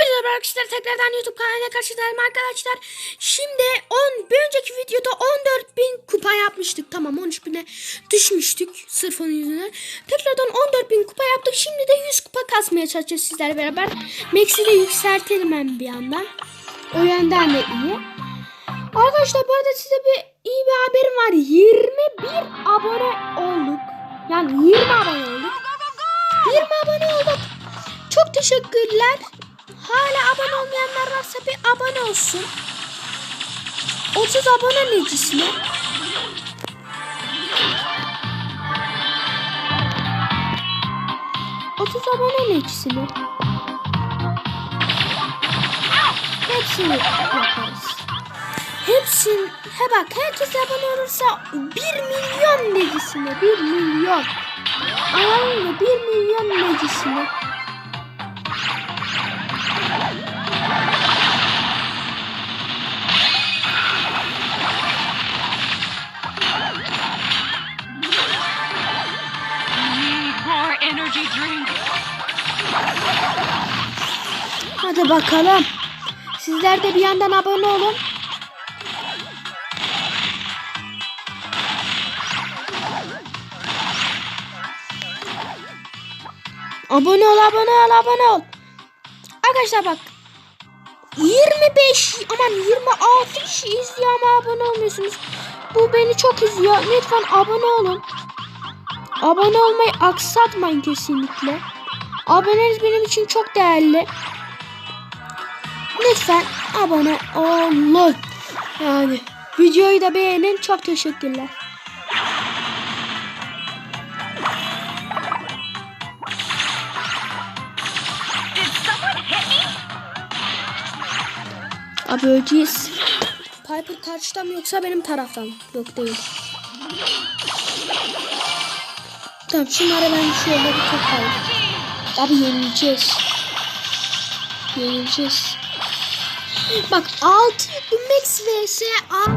Merhaba arkadaşlar tekrardan YouTube kanalına karşınızdayım arkadaşlar. Şimdi 10 bir önceki videoda 14 bin kupa yapmıştık. Tamam 13 bine düşmüştük sırf onun yüzünden. Tekrardan 14 bin kupa yaptık. Şimdi de 100 kupa kasmaya çalışacağız sizlerle beraber. Max'i de yükseltelim hem bir yandan. O yönden de iyi. Arkadaşlar bu arada size bir iyi bir haberim var. 21 abone olduk. Yani 20 abone olduk. 20 abone olduk. Çok teşekkürler. Hala abone olmayanlar varsa bir abone olsun. 30 abone necisine. Otuz abone necisine. Hepsini yaparız. Hepsin, he bak herkes abone olursa 1 milyon necisine 1 milyon. Mı? 1 milyon necisine. Hadi bakalım. Sizler de bir yandan abone olun. Abone ol, abone ol, abone ol. Arkadaşlar bak. 25 aman 26 kişi izliyor ama abone olmuyorsunuz. Bu beni çok üzüyor. Lütfen abone olun. Abone olmayı aksatmayın kesinlikle. Aboneniz benim için çok değerli. Lütfen abone olun. Yani videoyu da beğenin. Çok teşekkürler. Abi öleceğiz. Piper karşıdan mı yoksa benim taraftan? Yok değil. Tamam şunları ben şöyle bir toplayayım. Abi yenileceğiz. Yenileceğiz. Bak 6 Max vs 6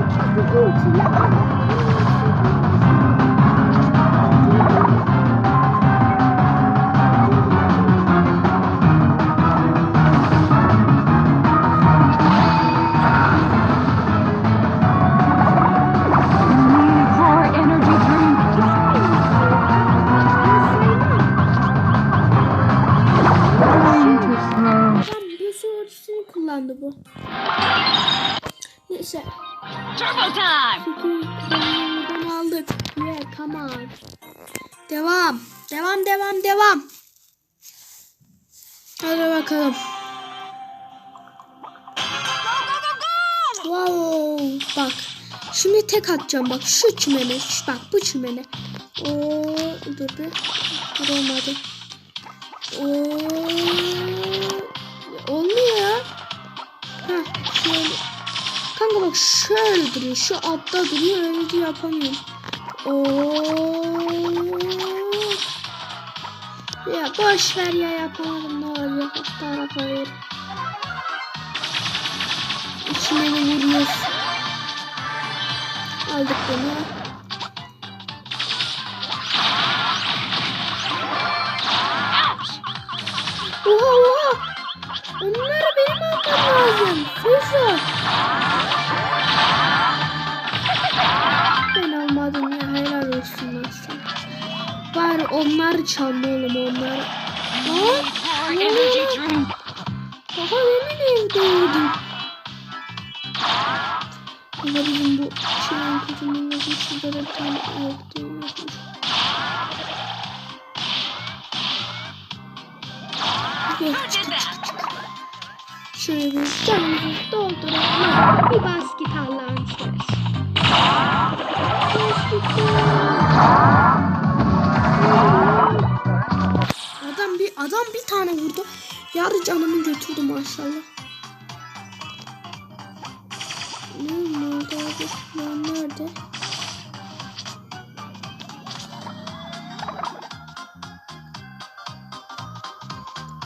kullandı bu. Neyse. Turbo time. Buradan aldık. Yeah, come on. Devam. Devam, devam, devam. Hadi bakalım. Wow. Bak. Şimdi tek atacağım. Bak şu çimene. Şu, bak bu çimene. Oo, dur bir. Dur olmadı. Oo. Olmuyor. Şöyle. Kanka bak şöyle duruyor. Şu altta duruyor. De yapamıyorum. Oo. Ya boş ver ya yapamadım ne oluyor. Alt tarafa ver. İçine de vuruyor. Aldık bunu. Oha Fırsat. Ben almadım ya helal olsun sana. Bari onlar çalma oğlum onlar. More energy drink. daha demin evdeydim. Ama bizim bu şeyin kutunun yazısında da bir tane yok değil mi? Yok? Şöyle canımızı dolduralım. Bir basket Allah'ın seversen. Adam bir adam bir tane vurdu. Yarı canımı götürdü maşallah.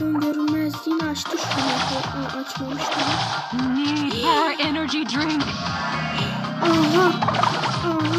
Ben görünmezliğini açtı şu an. Aa, açmamış daha. Need more energy drink. Aha. Aha.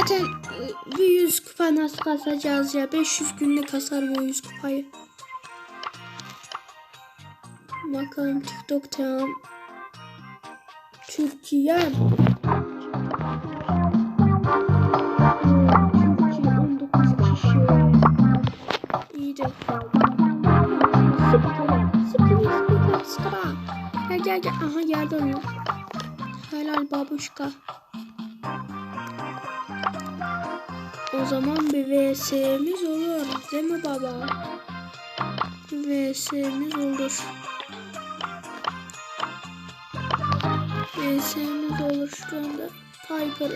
Zaten e, bir 100 kupa nasıl kasacağız ya? 500 günde kasarım o 100 kupayı. Bakalım TikTok tamam. Türkiye. Türkiye 19 kişi. İyi de. Sıkıra, sıkıra, sıkıra, sıkıra. Gel gel gel. Aha geldi onu. Helal babuşka. Zaman bir VS'miz olur. Değil mi baba? Bir VS'miz olur. VS'miz olur şu anda. Come get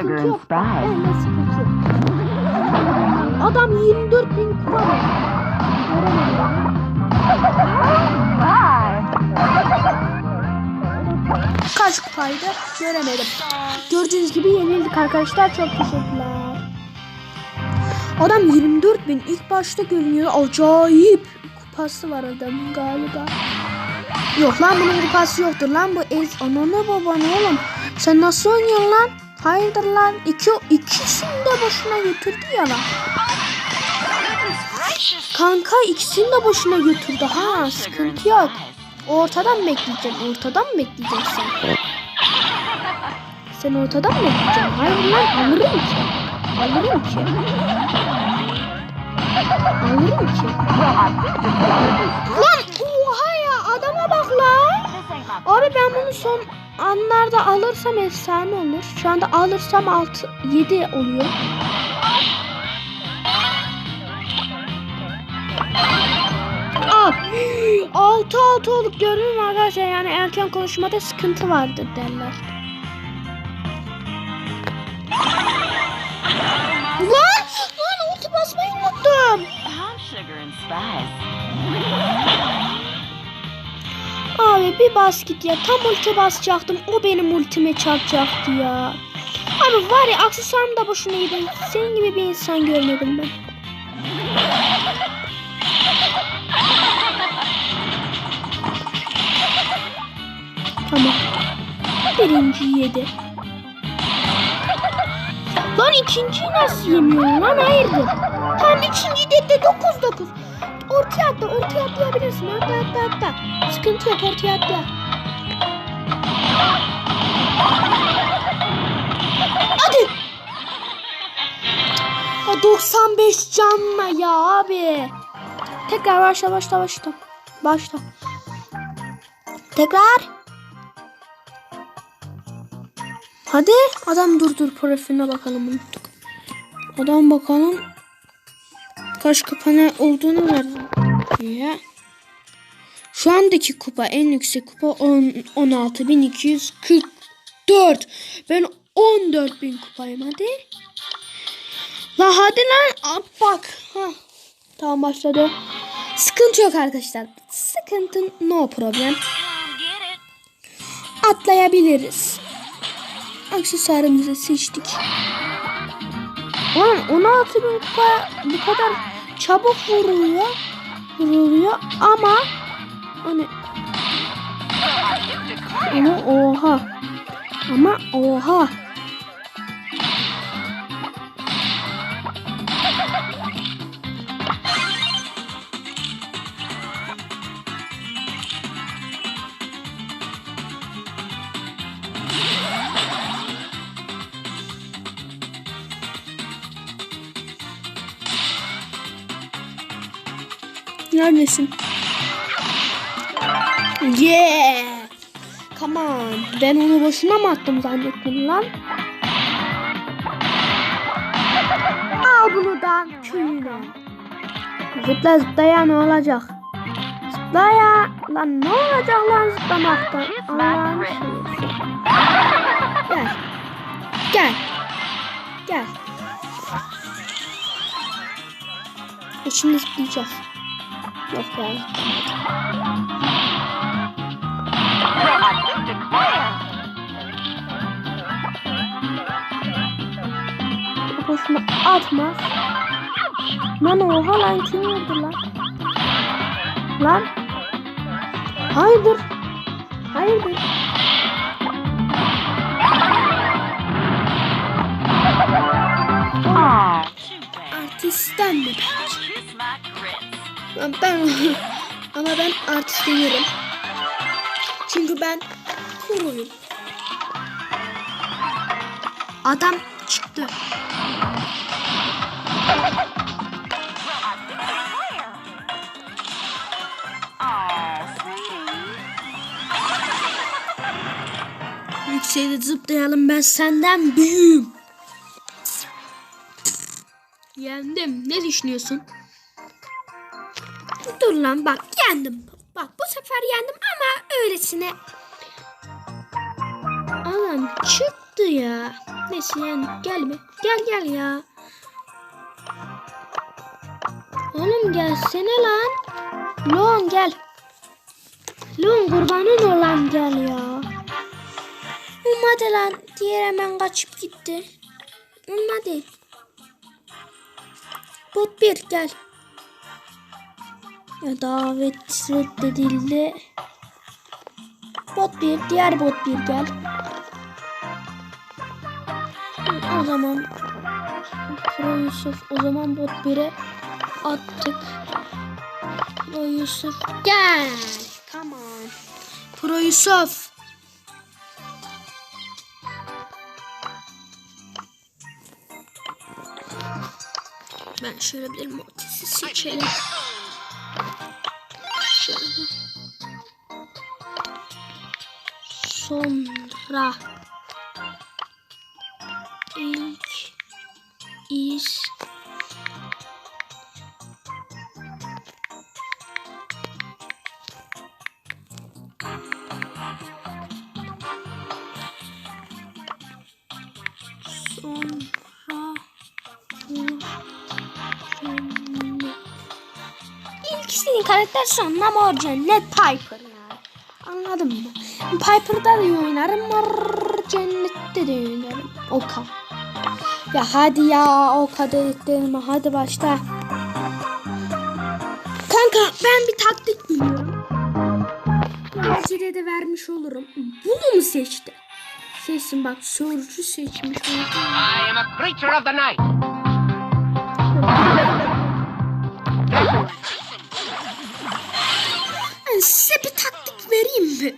sugar and sıkıntı. Adam 24 bin kupa var. Kaç kupaydı göremedim. Gördüğünüz gibi yenildik arkadaşlar. Çok teşekkürler. Adam 24 bin ilk başta görünüyor. Acayip kupası var adamın galiba. Yok lan bunun kupası yoktur lan bu ez ananı babanı oğlum. Sen nasıl oynuyorsun lan? Hayırdır lan? İki, ikisini de boşuna götürdü ya lan. Kanka ikisini de boşuna götürdü ha sıkıntı yok. Ortadan mı bekleyeceksin? Ortadan mı bekleyeceksin? Sen ortadan mı bekleyeceksin? Hayır lan alırım ki. Alırım ki. Alırım ki. Lan Abi ben bunu son anlarda alırsam efsane olur. Şu anda alırsam 6 7 oluyor. Al. 6 6 olup gördün mü arkadaşlar yani erken konuşmada sıkıntı vardır derler. Lan! Lan ulti basmayı unuttum. Abi bir bas git ya. Tam ulti basacaktım. O benim ultime çarpacaktı ya. Abi var ya aksesuarım da boşuna yedim. Senin gibi bir insan görmedim ben. Tamam. Birinci yedi. Lan ikinciyi nasıl yemiyorsun lan hayırdır? Tam ikinci de de 9 9. Orta ortaya atla. Ortaya atlayabilirsin. Atla atla atla. Sıkıntı yok ortaya atla. Hadi. Ya 95 canla ya abi. Tekrar başla başla başla. Başla. Tekrar. Hadi adam dur dur profiline bakalım. Adam bakalım kaç kupa ne olduğunu verdi. Ya. Şu andaki kupa en yüksek kupa 10 16244. Ben 14000 kupayım hadi. La hadi lan bak. Ha. Tamam başladı. Sıkıntı yok arkadaşlar. Sıkıntı no problem. Atlayabiliriz. Aksesuarımızı seçtik. Lan 16 bin kupa bu kadar çabuk vuruluyor. Vuruluyor ama hani ama oha ama oha Neredesin? Yeah. Come on. Ben onu boşuna mı attım zannettim lan? Al bunu da köyüne. Zıpla zıpla ya ne olacak? Zıpla ya. Lan ne olacak lan zıplamaktan? Allah'ını seversen. Gel. Gel. Gel. E şimdi zıplayacağız. Yok ya. Boşuna atmaz. Lan oha lan kim vurdu lan? Lan. Hayırdır? Hayırdır? Bad. Artistten mi? Ben, ben ama ben artist değilim. Çünkü ben kuruyum. Adam çıktı. Yükseğe zıplayalım ben senden büyüğüm. Yendim. Ne düşünüyorsun? Dur lan bak yendim. Bak bu sefer yendim öylesine. Adam çıktı ya. Neyse yani gel be. Gel gel ya. Oğlum gelsene lan. Lon gel. Lon kurbanın olan gel ya. Olmadı lan. Diğer hemen kaçıp gitti. Olmadı. Bot bir gel. Ya davet reddedildi. Bot bir, diğer bot bir gel. O zaman Pro Yusuf o zaman bot 1'e attık. Pro Yusuf gel. Come on. Pro Yusuf. Ben şöyle bir mortisi seçelim. Sonra ilk iş sonra. İlk istediğin karakter sonra mor cennet Piper ya. Anladın mı? Piper'da da iyi oynarım. Mor cennette de iyi oynarım. Oka. Ya hadi ya o kadar ettirme hadi başla. Kanka ben bir taktik biliyorum. Gecede de vermiş olurum. Bunu mu seçti? Seçsin bak sorucu seçmiş. I am a creature of the night. size bir taktik vereyim mi?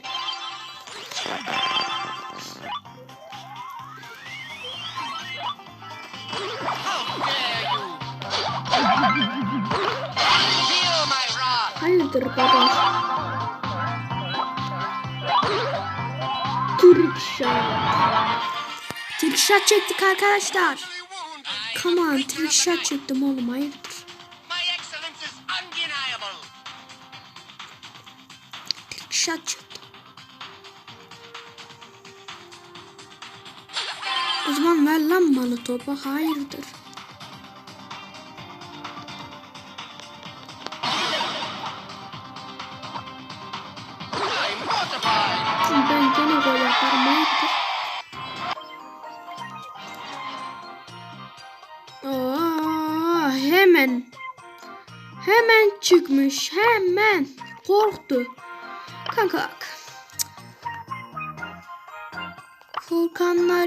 Hayırdır baba? Türk shot. Türk shot çektik arkadaşlar. Come on, Türk shot çektim oğlum hayırdır? Türk shot çektim. O zaman ver lan malı topu hayırdır?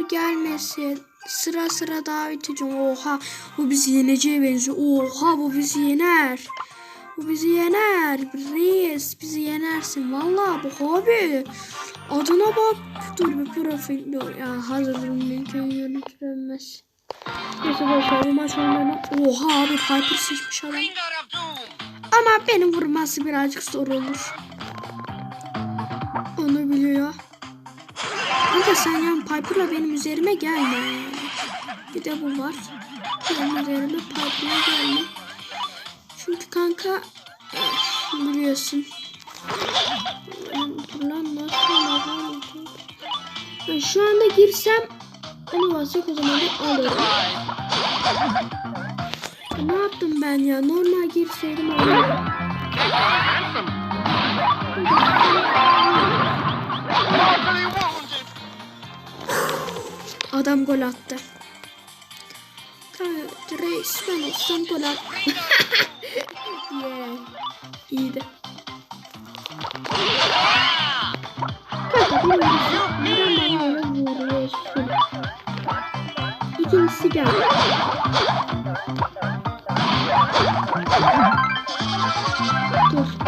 Gelmesin sıra sıra davet edeceğim oha bu bizi yeneceğe benziyor. Oha bu bizi yener. Bu bizi yener. Reis bizi yenersin. Vallahi bu abi adına bak. Dur bir profil dur. Ya hazırım. Mümkün yönetilemez Neyse boşver bu maç oynama oha abi Piper seçmiş adam. Ama benim vurması birazcık zor olur. Onu biliyor. Kanka sen yani Piper'la benim üzerime gelme. Bir de bu var. Benim üzerime Piper'la gelme. Çünkü kanka eh, biliyorsun. Dur lan nasıl şu anda girsem onu basacak o zaman da alırım. Ne yaptım ben ya? Normal girseydim alırım. Adam gol attı. Kanka reis ben olsam gol at. yeah. İyiydi. İkincisi geldi. Dur.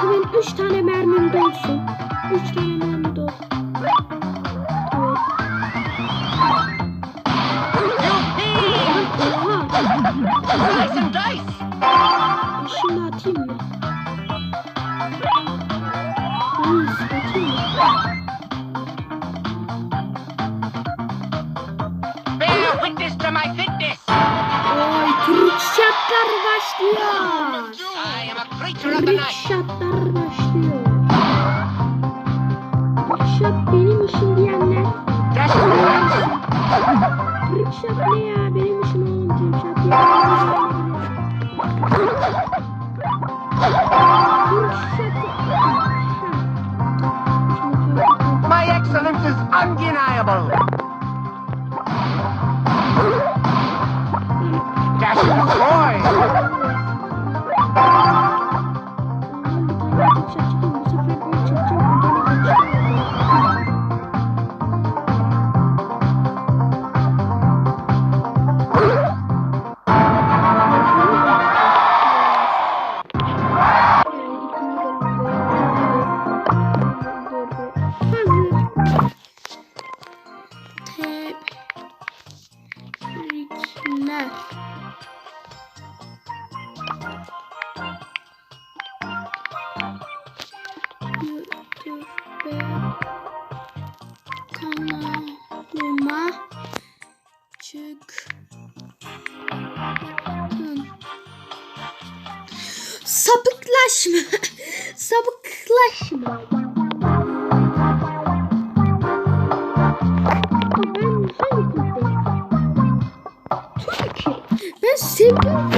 Hemen üç tane mermim dolsun. Üç tane liable. Sapıklaşma. Sapıklaşma. Ben hangi? Türkiye. Ben sevdiğim?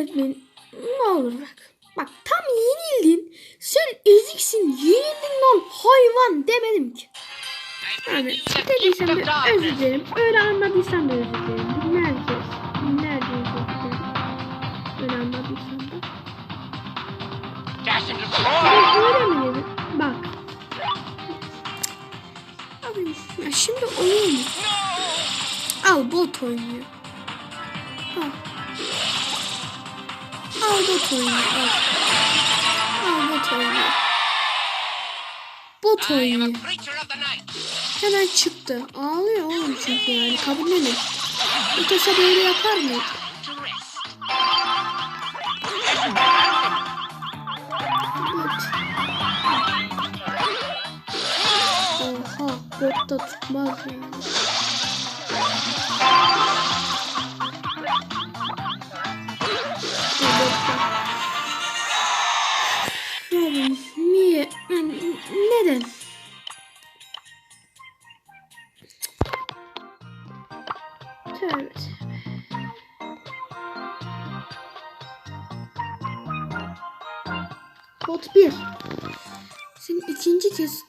Küfür etmeyin. Ne olur bak. Bak tam yenildin. Sen eziksin. Yenildin lan hayvan demedim ki. Yani dediysem de özür dilerim. Öyle anladıysam da özür dilerim. Binlerce kez. Binlerce özür dilerim. Öyle anladıysam da. Öyle mi dedim? Bak. Abi ya şimdi oyun. Al bot oynuyor. Al bot oynuyor. Al. Bot oynuyor. Bot night. Hemen çıktı. Ağlıyor oğlum çünkü yani. Kabullenin. Ötesi böyle yapar mı? Bot. Oha. Bot da tutmaz. Yani Neden? Tövbe tövbe. Bot 1. Senin ikinci kez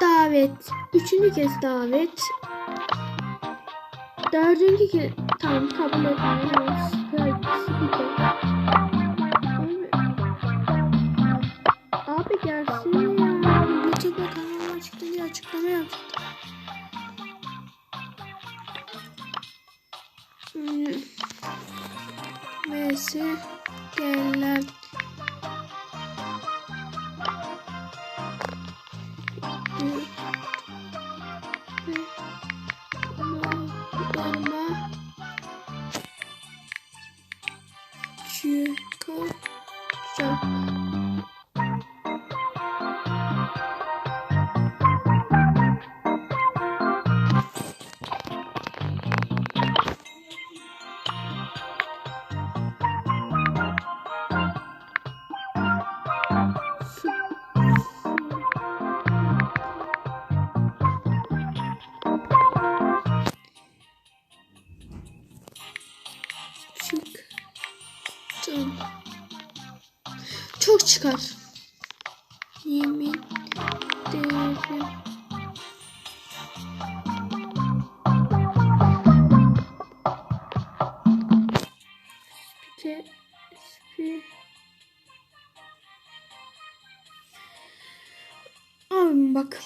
davet. Üçüncü kez davet. Dördüncü kez tamam kabul etmiyoruz. Abi. Açıklama yaptı. Hmm. Neyse. Gelen. Çok çıkar. Yemin ederim. Spike, spi. Abi bak.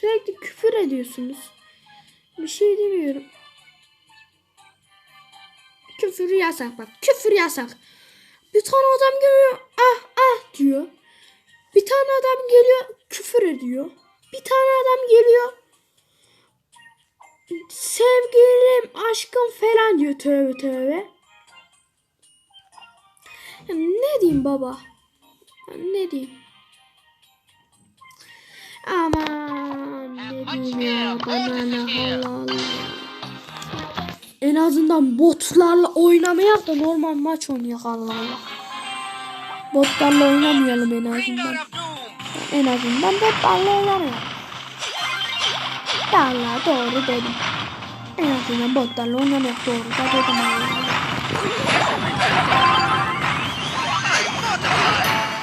Sürekli küfür ediyorsunuz. Yasak bak. Küfür yasak. Bir tane adam geliyor ah ah diyor. Bir tane adam geliyor küfür ediyor. Bir tane adam geliyor sevgilim aşkım falan diyor tövbe tövbe. Ya ne diyeyim baba? Ya ne diyeyim? Aman ne diyeyim ya bana ne Allah. En azından botlarla oynamayalım da normal maç oynayak Allah Allah. Botlarla oynamayalım en azından. En azından botlarla oynamayalım. Allah doğru dedim. En azından botlarla oynamak doğru da dedim.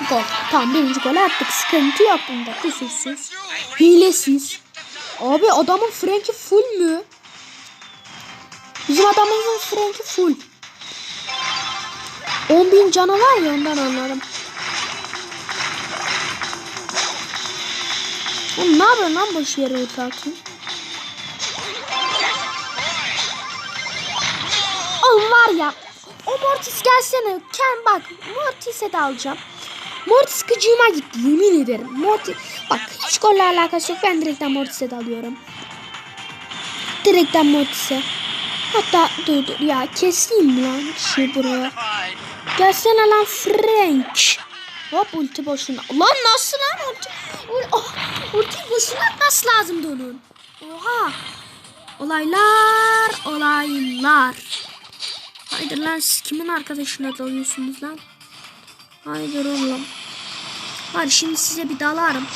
Gol. Tamam birinci gol attık. Sıkıntı yok bunda. Kusursuz. Hilesiz. Abi adamın Frank'i full mü? Bizim adamımızın Frank'i full. 10 bin canı var ya ondan anladım. Oğlum ne yapıyorsun lan boş yere atıyorsun? Oğlum var ya o Mortis gelsene. Ken bak Mortis'e de alacağım. Mortis gıcığıma gitti yemin ederim. Mortis bak hiç golle alakası yok. Ben direkten Mortis'e de alıyorum. Direkten Mortis'e. Hatta dur dur ya keseyim lan şu buraya. Gelsene lan Frank. Hop ulti boşuna. Lan nasıl lan ulti? Ul oh, ulti boşuna nasıl lazım onun? Oha. Olaylar, olaylar. Haydi lan siz kimin arkadaşına dalıyorsunuz lan? Haydi oğlum. Hadi şimdi size bir dalarım.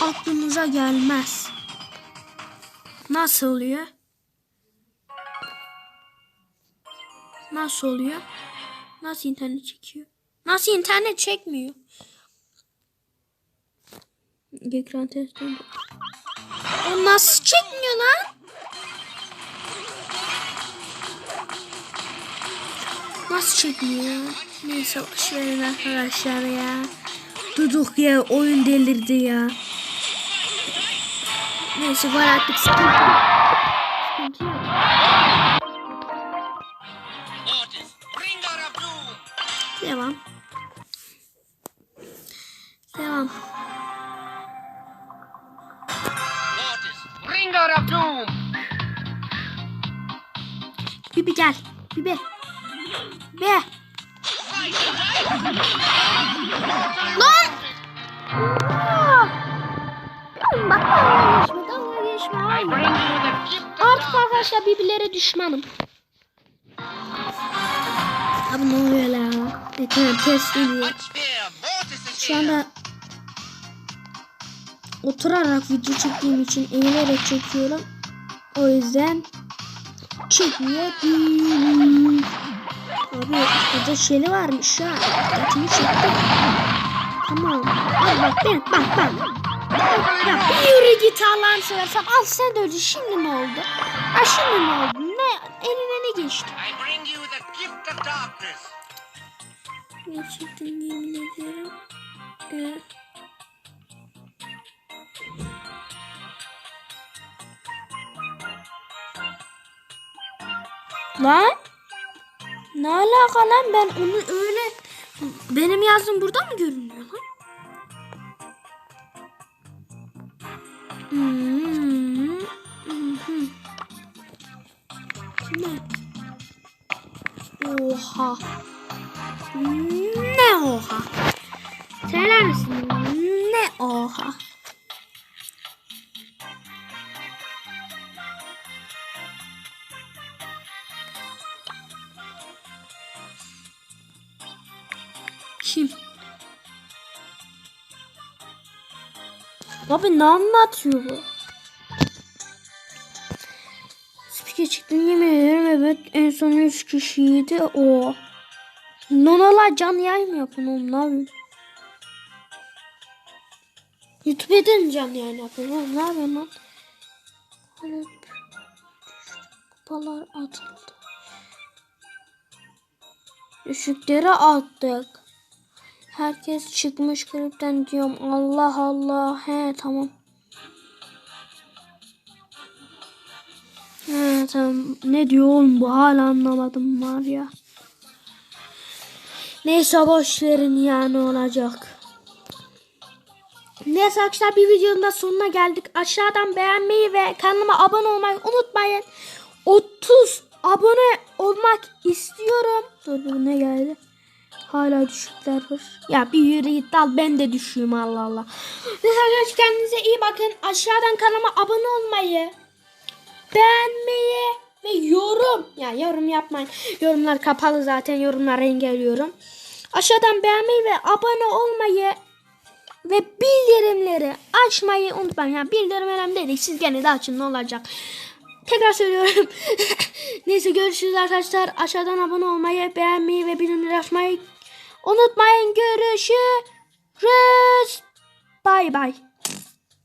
Aklınıza gelmez. Nasıl oluyor? Nasıl oluyor? Nasıl internet çekiyor? Nasıl internet çekmiyor? Ekran testi. O nasıl çekmiyor lan? Nasıl çekmiyor? Neyse boş arkadaşlar ya. Duduk ya oyun delirdi ya. Neyse var artık. Sıkıntı oturarak video çektiğim için eğilerek çekiyorum. O yüzden çekmeyebilirim. Abi burada şeyli varmış ha. Dikkatimi çekti. Tamam. Al bak ben bak bak. Ya yürü git Allah'ını seversen. Al sen de öyle. Şimdi ne oldu? Ha şimdi ne oldu? Ne? Eline ne geçti? Gerçekten yemin ediyorum. Ee, Lan? Ne alaka lan ben onu öyle benim yazdığım burada mı görünüyor lan? Hmm. Mhm. Ne? Oha. Ne oha? Söyler misin? Ne oha? Abi ne anlatıyor bu? Spiker çıktı yemin ederim evet en son 3 kişiydi o. Nonalar can oğlum ne yapıyorsun? YouTube'da mı can yayın yapın oğlum ne yapıyorsun lan? Hani kupalar atıldı. Düşüklere attık. Herkes çıkmış klipten diyorum. Allah Allah. He tamam. He tamam. Ne diyor oğlum bu hala anlamadım var ya. Neyse boş verin ya ne olacak. Neyse arkadaşlar bir videonun da sonuna geldik. Aşağıdan beğenmeyi ve kanalıma abone olmayı unutmayın. 30 abone olmak istiyorum. Dur ne geldi? Hala düşükler var. Ya bir yürü git al ben de düşüyorum Allah Allah. Neyse arkadaşlar kendinize iyi bakın. Aşağıdan kanalıma abone olmayı, beğenmeyi ve yorum. Ya yorum yapmayın. Yorumlar kapalı zaten yorumları engelliyorum. Aşağıdan beğenmeyi ve abone olmayı ve bildirimleri açmayı unutmayın. Yani bildirim önemli değil. Siz gene de açın ne olacak. Tekrar söylüyorum. Neyse görüşürüz arkadaşlar. Aşağıdan abone olmayı, beğenmeyi ve bildirimleri açmayı unutmayın. Görüşürüz. Bay bay.